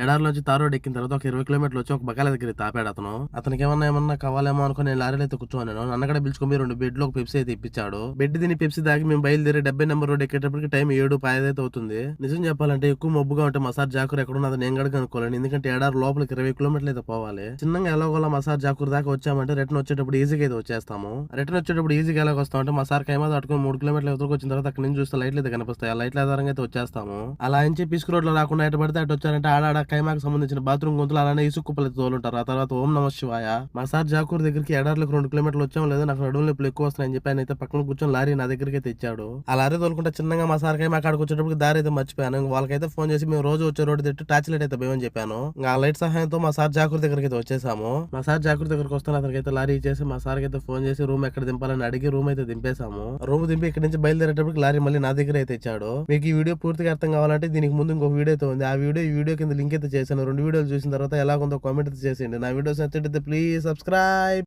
ఎడారిలో వచ్చి tar road ఎక్కిన తర్వాత ఒక ఇరవై కిలోమీటర్లు వచ్చి ఒక బకాల దగ్గర తాపాడు అతను. అతనికి ఏమన్నా ఏమన్నా కావాలేమో అనుకుని నేను లారీలో అయితే కూర్చోన్నాను నన్ను కూడా పిలుచుకొని రెండు బెడ్లో ఒక పెప్సీ అయితే ఇప్పించాడు. బెడ్ తిని పెప్సీ దాకి మేము బయలుదేరి డెబ్బై నెంబర్ రోడ్ ఎక్కేటప్పటికి టైం ఏడు పాయదైతే అవుతుంది. నిజం చెప్పాలంటే ఎక్కువ మబ్బుగా ఉంటే మసాజ్ జాకూర్ ఎక్కడ ఉన్నది నేను కూడా అనుకోలేను. ఎందుకంటే ఎడారి లోపలికి ఇరవై కిలోమీటర్లు అయితే పోవాలి. చిన్నగా ఎలాగోలా మసాజ్ జాకూర్ దాకా వచ్చామంటే రిటర్న్ వచ్చేటప్పుడు ఈజీగా అయితే వచ్చేస్తాము. రిటర్న్ వచ్చేటప్పుడు ఈజీగా ఎలాగ వస్తామంటే మా సార్ కైమా దాటుకుని మూడు కిలోమీటర్లు ఎదురుకు వచ్చిన తర్వాత అక్కడ నుంచి చూస్తే లైట్లు అయితే కనిపిస్తాయి. ఆ లైట్ల ఆధారంగా అయితే వచ్చేస్తాము. అలా అని చెప్పి ఇసుక రోడ్లో రాకుండా ఎటు పడితే అటు వచ్చారంటే ఆడాడ కైమాకి సంబంధించిన బాత్రూమ్ గొంతులు అలానే ఇసుక కుప్పలు తోలుంటారు. ఆ తర్వాత ఓం నమ శివాయ. మా సార్ జాకూర్ దగ్గరికి ఎడార్లకు రెండు కిలోమీటర్లు వచ్చాం లేదా నాకు నడుము నొప్పులు ఎక్కువ వస్తున్నాయని చెప్పి ఆయన అయితే పక్కన కూర్చొని లారీ నా దగ్గరికి అయితే ఆ లారీ తోలుకుంటే చిన్నగా మా సార్ కైమా అక్కడికి వచ్చేటప్పుడు దారి అయితే మర్చిపోయాను. వాళ్ళకైతే ఫోన్ చేసి మేము రోజు వచ్చే రోడ్డు తిట్టు టార్చ్ లైట్ అయితే భయమని చెప్పాను. ఆ లైట్ సహాయంతో మా సార్ జాకూర్ దగ్గరికి అయితే వచ్చేసాము. మా సార్ జాకూర్ దగ్గరికి వస్తాను అతనికైతే లారీ ఇచ్చేసి మా సార్కి అయితే ఫోన్ చేసి రూమ్ ఎక్కడ దింపాలని అడిగి రూమ్ అయితే దింపేశాము. రూమ్ దింపి ఇక్కడ నుంచి బయలుదేరేటప్పుడు లారీ మళ్ళీ నా దగ్గర అయితే ఇచ్చాడు మీకు ఈ వీడియో పూర్తిగా అర్థం కావాలంటే దీనికి ముందు ఇంకో వీడియో అయితే ఉంది. ఆ వీడియో ఈ వీడియో కింద లింక్ అయితే చేశాను. రెండు వీడియోలు చూసిన తర్వాత ఎలా ఉందో కామెంట్ అయితే చేసేయండి. నా వీడియోస్ నచ్చితే ప్లీజ్ సబ్స్క్రైబ్